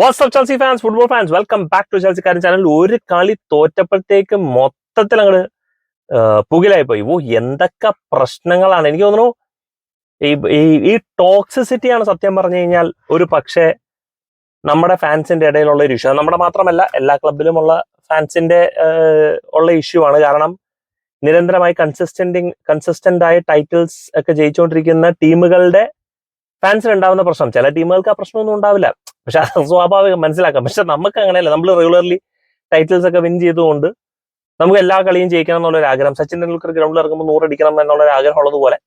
WhatsApp Chelsea fans football fans welcome back to ചെൽസിക്കാരൻ channel ഒരു കളി തോറ്റപ്പോഴത്തേക്ക് മൊത്തത്തിൽ അങ്ങോട്ട് പുകിലായി പോയി ഓ എന്തൊക്കെ പ്രശ്നങ്ങളാണ്. എനിക്ക് തോന്നുന്നു ഈ ഈ- ടോക്സിസിറ്റിയാണ് സത്യം പറഞ്ഞു കഴിഞ്ഞാൽ ഒരു പക്ഷേ നമ്മുടെ ഫാൻസിന്റെ ഇടയിലുള്ള ഒരു ഇഷ്യൂ നമ്മുടെ മാത്രമല്ല എല്ലാ ക്ലബിലുമുള്ള ഫാൻസിന്റെ ഉള്ള ഇഷ്യൂ ആണ്. കാരണം നിരന്തരമായി കൺസിസ്റ്റന്റിങ് കൺസിസ്റ്റന്റ് ആയ ടൈറ്റിൽസ് ഒക്കെ ജയിച്ചുകൊണ്ടിരിക്കുന്ന ടീമുകളുടെ ഫാൻസിന് ഉണ്ടാവുന്ന പ്രശ്നം. ചില ടീമുകൾക്ക് ആ പ്രശ്നമൊന്നും ഉണ്ടാവില്ല. പക്ഷെ അത് സ്വാഭാവികം മനസ്സിലാക്കാം. പക്ഷെ നമുക്ക് അങ്ങനെയല്ല നമ്മൾ റെഗുലർലി ടൈറ്റിൽസ് ഒക്കെ വിൻ ചെയ്തുകൊണ്ട് നമുക്ക് എല്ലാ കളിയും ജയിക്കണം എന്നുള്ള ഒരു ആഗ്രഹം. സച്ചിൻ ടെണ്ടുൽക്കർ ഗ്രൗണ്ടിൽ ഇറങ്ങുമ്പോൾ നൂറടിക്കണം എന്നുള്ള ഒരു ആഗ്രഹം ഉള്ളതുപോലെ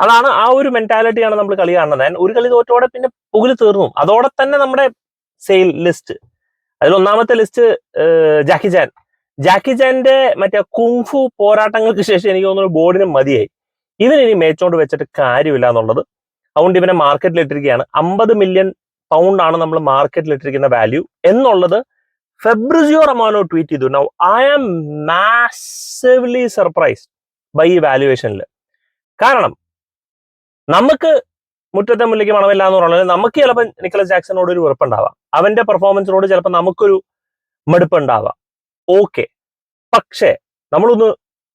അതാണ് ആ ഒരു മെന്റാലിറ്റിയാണ് നമ്മൾ കളി കാണുന്നത്. ഒരു കളി തോറ്റോടെ പിന്നെ പുകിൽ തീർന്നു. അതോടെ തന്നെ നമ്മുടെ സെയിൽ ലിസ്റ്റ് അതിൽ ഒന്നാമത്തെ ലിസ്റ്റ് ജാക്കി ചാൻ ജാക്കി ചാന്റെ മറ്റേ കുംഫു പോരാട്ടങ്ങൾക്ക് ശേഷം എനിക്ക് തോന്നുന്നു ബോർഡിന് മതിയായി. ഇവൻ ഇനി മേച്ചോണ്ട് വെച്ചിട്ട് കാര്യമില്ല എന്നുള്ളത്. അതുകൊണ്ട് ഇവനെ മാർക്കറ്റിൽ ഇട്ടിരിക്കുകയാണ്. അമ്പത് മില്യൺ പൗണ്ട് ആണ് നമ്മൾ മാർക്കറ്റിൽ ഇട്ടിരിക്കുന്ന വാല്യൂ എന്നുള്ളത് ഫെബ്രുസിയോ റമാനോ ട്വീറ്റ് ചെയ്തു. Now I am massively surprised by ഈ വാല്യുവേഷനിൽ കാരണം നമുക്ക് മുറ്റത്തെ മുല്ലയ്ക്ക് മണമില്ല എന്ന് പറഞ്ഞാൽ നമുക്ക് ചിലപ്പോൾ നിക്കലസ് ജാക്സണോട് ഒരു വെറുപ്പുണ്ടാവാം. അവന്റെ പെർഫോമൻസിനോട് ചിലപ്പോൾ നമുക്കൊരു മടുപ്പുണ്ടാവാം. ഓക്കെ പക്ഷേ നമ്മളൊന്ന്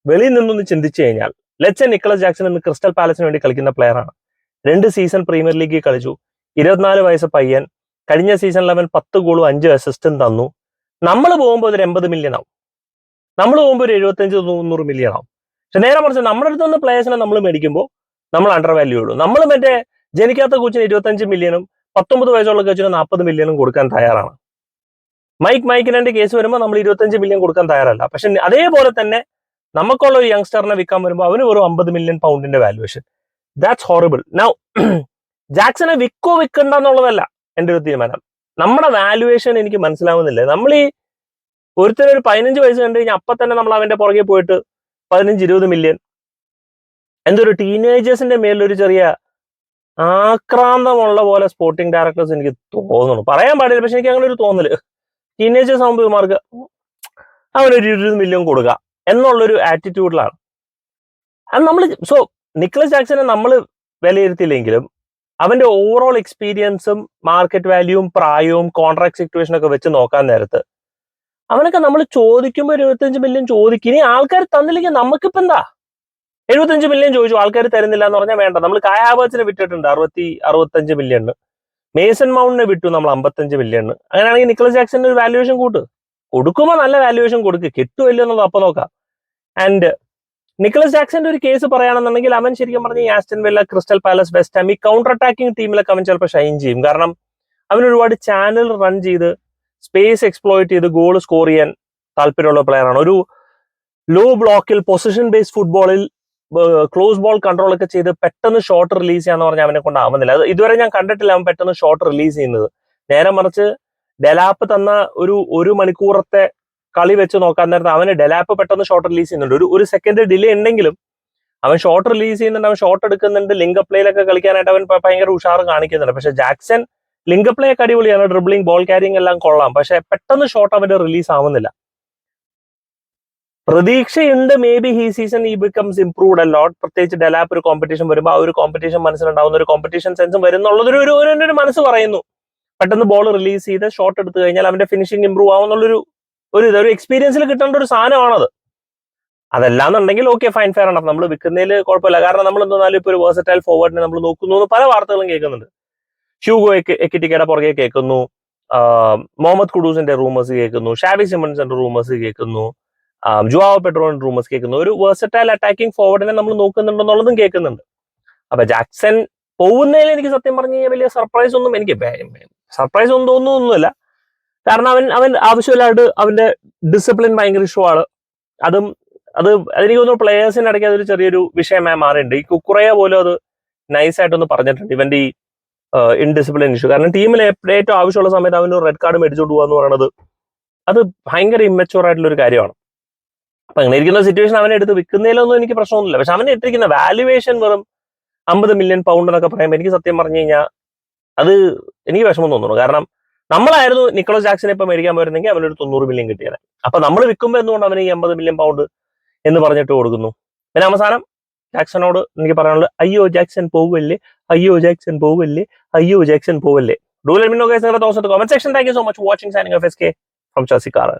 വെളിയിൽ നിന്നൊന്ന് ചിന്തിച്ചു കഴിഞ്ഞാൽ ലെച്ച നിക്കലസ് ജാക്സൺ ഇന്ന് ക്രിസ്റ്റൽ പാലസിന് വേണ്ടി കളിക്കുന്ന പ്ലെയർ ആണ്. രണ്ട് സീസൺ പ്രീമിയർ ലീഗിൽ കളിച്ചു. ഇരുപത്തിനാല് വയസ്സ് പയ്യൻ കഴിഞ്ഞ സീസണിൽ അവൻ പത്ത് ഗോളും അഞ്ച് അസിസ്റ്റും തന്നു. നമ്മൾ പോകുമ്പോൾ ഒരു എൺപത് മില്യൺ ആവും. നമ്മൾ പോകുമ്പോൾ ഒരു എഴുപത്തഞ്ച് തൊണ്ണൂറ് മില്യൺ ആവും. പക്ഷെ നേരെ മറിച്ച് നമ്മുടെ അടുത്ത് നിന്ന് പ്ലേയേഴ്സിനെ നമ്മൾ മേടിക്കുമ്പോൾ നമ്മൾ അണ്ടർ വാല്യൂ ഉള്ളൂ നമ്മൾ മറ്റേ ജനിക്കാത്ത കോച്ചിന് ഇരുപത്തഞ്ച് മില്യണും പത്തൊമ്പത് വയസ്സുള്ള കോച്ചിന് നാൽപ്പത് മില്യണും കൊടുക്കാൻ തയ്യാറാണ്. മൈക്ക് മൈക്കിനെ കേസ് വരുമ്പോൾ നമ്മൾ ഇരുപത്തഞ്ച് മില്യൺ കൊടുക്കാൻ തയ്യാറല്ല. പക്ഷെ അതേപോലെ തന്നെ നമുക്കുള്ള ഒരു യങ്സ്റ്ററിനെ വിൽക്കാൻ വരുമ്പോൾ അവന് വെറും അമ്പത് മില്യൺ പൗണ്ടിന്റെ വാല്യുവേഷൻ ദാറ്റ്സ് ഹോറിബിൾ നൗ ജാക്സനെ വിക്കോ വിൽക്കണ്ട എന്നുള്ളതല്ല എന്റെ ഒരു തീരുമാനം. നമ്മുടെ വാല്യുവേഷൻ എനിക്ക് മനസ്സിലാവുന്നില്ല. നമ്മൾ ഈ ഒരുത്തരം ഒരു പതിനഞ്ച് വയസ്സ് കണ്ടു കഴിഞ്ഞാൽ അപ്പം തന്നെ നമ്മൾ അവന്റെ പുറകെ പോയിട്ട് പതിനഞ്ച് ഇരുപത് മില്യൺ എന്തൊരു ടീനേജേഴ്സിന്റെ മേലൊരു ചെറിയ ആക്രാന്തമുള്ള പോലെ സ്പോർട്ടിംഗ് ഡയറക്ടേഴ്സ് എനിക്ക് തോന്നുന്നു. പറയാൻ പാടില്ല പക്ഷെ എനിക്ക് അങ്ങനെ ഒരു തോന്നൽ. ടീനേജേഴ്സ് ആകുമ്പോൾ ഇവർക്ക് അവനൊരു ഇരുപത് മില്യൺ കൊടുക്കുക എന്നുള്ളൊരു ആറ്റിറ്റ്യൂഡിലാണ് അത് നമ്മൾ സോ നിക്കലസ് ജാക്സനെ നമ്മൾ വിലയിരുത്തിയില്ലെങ്കിലും അവന്റെ ഓവറോൾ എക്സ്പീരിയൻസും മാർക്കറ്റ് വാല്യൂവും പ്രായവും കോൺട്രാക്ട് സിറ്റുവേഷൻ ഒക്കെ വെച്ച് നോക്കാൻ നേരത്ത് അവനൊക്കെ നമ്മൾ ചോദിക്കുമ്പോൾ എഴുപത്തഞ്ച് മില്യൺ ചോദിക്കും. ഇനി ആൾക്കാർ തന്നില്ലെങ്കിൽ നമുക്കിപ്പോ എന്താ? എഴുപത്തഞ്ച് മില്യൺ ചോദിച്ചു ആൾക്കാർ തരുന്നില്ല എന്ന് പറഞ്ഞാൽ വേണ്ട. നമ്മൾ കായാബാച്ചിനെ വിട്ടിട്ടുണ്ട് അറുപത്തി അറുപത്തഞ്ച് മില്യണ് മേസൺ മൗണ്ടിനെ വിട്ടു നമ്മൾ അമ്പത്തഞ്ച് മില്യണ് അങ്ങനെയാണെങ്കിൽ നിക്കോളസ് ജാക്സന്റെ ഒരു വാല്യുവേഷൻ കൂട്ട്. കൊടുക്കുമ്പോൾ നല്ല വാല്യുവേഷൻ കൊടുക്കുക കിട്ടുമല്ലോ എന്നുള്ളത് അപ്പൊ നോക്കാം. ആൻഡ് നിക്കലസ് ജാക്സന്റെ ഒരു കേസ് പറയുകയാണെന്നുണ്ടെങ്കിൽ അവൻ ശരിക്കും പറഞ്ഞ Aston Villa Crystal Palace West Ham ഈ കൗണ്ടർ അറ്റാക്കിംഗ് ടീമിലൊക്കെ അവൻ ചിലപ്പോൾ ഷൈൻ ചെയ്യും. കാരണം അവൻ ഒരുപാട് ചാനൽ റൺ ചെയ്ത് സ്പേസ് എക്സ്പ്ലോയിറ്റ് ചെയ്ത് ഗോൾ സ്കോർ ചെയ്യാൻ താല്പര്യമുള്ള പ്ലെയർ ആണ്. ഒരു ലോ ബ്ലോക്കിൽ പൊസിഷൻ ബേസ്ഡ് ഫുട്ബോളിൽ ക്ലോസ് ബോൾ കൺട്രോൾ ഒക്കെ ചെയ്ത് പെട്ടെന്ന് ഷോട്ട് റിലീസ് ചെയ്യാന്ന് പറഞ്ഞാൽ അവനെ കൊണ്ട് ആവുന്നില്ല. അത് ഇതുവരെ ഞാൻ കണ്ടിട്ടില്ല അവൻ പെട്ടെന്ന് ഷോട്ട് റിലീസ് ചെയ്യുന്നത്. നേരെ മറിച്ച് ഡെലാപ്പ് തന്ന ഒരു ഒരു മണിക്കൂറത്തെ കളി വെച്ച് നോക്കാൻ നേരത്തെ അവന് ഡെലാപ്പ് പെട്ടെന്ന് ഷോട്ട് റിലീസ് ചെയ്യുന്നുണ്ട്. ഒരു ഒരു സെക്കൻഡ് ഡിലേ ഉണ്ടെങ്കിലും അവൻ ഷോട്ട് റിലീസ് ചെയ്യുന്നുണ്ട് അവൻ ഷോട്ട് എടുക്കുന്നുണ്ട് ലിങ്ക് പ്ലേയിലൊക്കെ കളിക്കാനായിട്ട് അവൻ ഭയങ്കര ഉഷാറ് കാണിക്കുന്നുണ്ട്. പക്ഷെ ജാക്സൺ ലിങ്ക് പ്ലേ ഒക്കെ അടിപൊളിയാണ്. ഡ്രിബ്ലിംഗ് ബോൾ ക്യാരിങ് എല്ലാം കൊള്ളാം. പക്ഷെ പെട്ടെന്ന് ഷോട്ട് അവന്റെ റിലീസ് ആവുന്നില്ല. പ്രതീക്ഷയുണ്ട്. മേ ബി ഈ season he becomes improved a lot പ്രത്യേകിച്ച് ഡെലാപ്പ് ഒരു കോമ്പറ്റീഷൻ വരുമ്പോൾ ആ ഒരു കോമ്പറ്റീഷൻ മനസ്സിലുണ്ടാവുന്ന ഒരു കോമ്പറ്റീഷൻ സെൻസും വരുന്നുള്ളതൊരു ഒരു ഒരു മനസ്സ് പറയുന്നു. പെട്ടെന്ന് ബോൾ റിലീസ് ചെയ്ത് ഷോട്ട് എടുത്തു കഴിഞ്ഞാൽ അവന്റെ ഫിനിഷിംഗ് ഇംപ്രൂവ് ആവുന്നുള്ളൊരു ഒരു ഇത് ഒരു എക്സ്പീരിയൻസിൽ കിട്ടേണ്ട ഒരു സാധനമാണത്. അതല്ലാന്നുണ്ടെങ്കിൽ ഓക്കെ ഫൈൻ ഫെയർ ആണ് നമ്മൾ വിൽക്കുന്നതിൽ കുഴപ്പമില്ല. കാരണം നമ്മൾ എന്തെന്നാലും ഇപ്പോൾ ഒരു വേഴ്സറ്റൈൽ ഫോർവേഡിനെ നമ്മൾ നോക്കുന്നു എന്ന് പല വാർത്തകളും കേൾക്കുന്നുണ്ട്. ഷ്യൂഗോ എക്കിറ്റിക്കയുടെ പുറകെ കേൾക്കുന്നു. മുഹമ്മദ് കുഡൂസിന്റെ റൂമേഴ്സ് കേൾക്കുന്നു. ഷാബി സിമൺസിന്റെ റൂമേഴ്സ് കേൾക്കുന്നു. ജുവാവോ പെട്രോളിന്റെ റൂമേഴ്സ് കേൾക്കുന്നു. ഒരു വേഴ്സറ്റൈൽ അറ്റാക്കിംഗ് ഫോർവേഡിനെ നമ്മൾ നോക്കുന്നുണ്ടെന്നുള്ളതും കേൾക്കുന്നുണ്ട്. അപ്പൊ ജാക്സൺ പോകുന്നതിൽ എനിക്ക് സത്യം പറഞ്ഞു കഴിഞ്ഞാൽ വലിയ സർപ്രൈസ് ഒന്നും എനിക്ക് സർപ്രൈസ് ഒന്നും തോന്നുന്നൊന്നുമില്ല കാരണം അവൻ അവൻ ആവശ്യമില്ലാണ്ട് അവന്റെ ഡിസിപ്ലിൻ ഭയങ്കര ഇഷ്ടമാണ് അതും അത് അതെനിക്ക് തോന്നുന്നു പ്ലേയേഴ്സിന്റെ ഇടയ്ക്ക് അതൊരു ചെറിയൊരു വിഷയമായി മാറിയിട്ടുണ്ട്. ഈ കുക്കുറയ പോലും അത് നൈസായിട്ടൊന്ന് പറഞ്ഞിട്ടുണ്ട്. ഇവന്റെ ഈ ഇൻഡിസിപ്ലിൻ ഇഷ്യൂ കാരണം ടീമിൽ ഏറ്റവും ആവശ്യമുള്ള സമയത്ത് അവന് റെഡ് കാർഡ് മേടിച്ചോണ്ട് പോകാന്ന് പറയുന്നത് അത് ഭയങ്കര ഇമ്മച്ചുവർ ആയിട്ടുള്ള ഒരു കാര്യമാണ്. അപ്പൊ അങ്ങനെ ഇരിക്കുന്ന സിറ്റുവേഷൻ അവനെ എടുത്ത് വിൽക്കുന്നതിലൊന്നും എനിക്ക് പ്രശ്നമൊന്നുമില്ല. പക്ഷെ അവനെ ഇട്ടിരിക്കുന്ന വാല്യുവേഷൻ വെറും അമ്പത് മില്യൺ പൗണ്ട് എന്നൊക്കെ പറയുമ്പോൾ എനിക്ക് സത്യം പറഞ്ഞു കഴിഞ്ഞാൽ അത് എനിക്ക് വിഷമം തോന്നുന്നു. കാരണം നമ്മളായിരുന്നു നിക്കോളസ് ജാക്സനെ ഇപ്പൊ മേടിക്കാൻ പോയിരുന്നെങ്കിൽ അവനൊരു തൊണ്ണൂറ് മില്യൺ കിട്ടിയത് അപ്പൊ നമ്മൾ വിൽക്കുമ്പോൾ എന്തുകൊണ്ട് അവന് ഈ അമ്പത് മില്യൺ പൗണ്ട് എന്ന് പറഞ്ഞിട്ട് കൊടുക്കുന്നു? പിന്നെ അവസാനം ജാക്സണോട് എനിക്ക് പറയാനുള്ളത് അയ്യോ ജാക്സൺ പോവല്ലേ? അയ്യോ ജാക്സൺ പോവല്ലേ? അയ്യോ ജാക്സൺ പോവല്ലേ? Do thoughts comment section thank you so much watching signing off S K from ചാസിക്കാർ